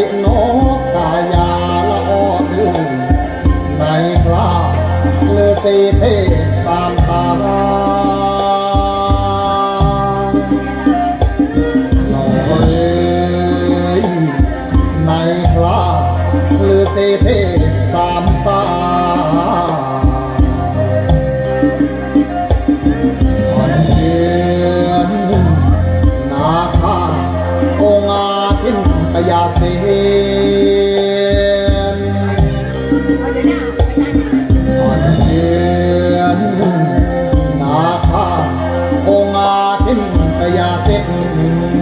ิโนกายาละออดือในพระเลือสีเทสามตาหน่อยในพระเลือสีเทสามตา เสนอ่อนเยือนนาคาองอาทินตยาเสน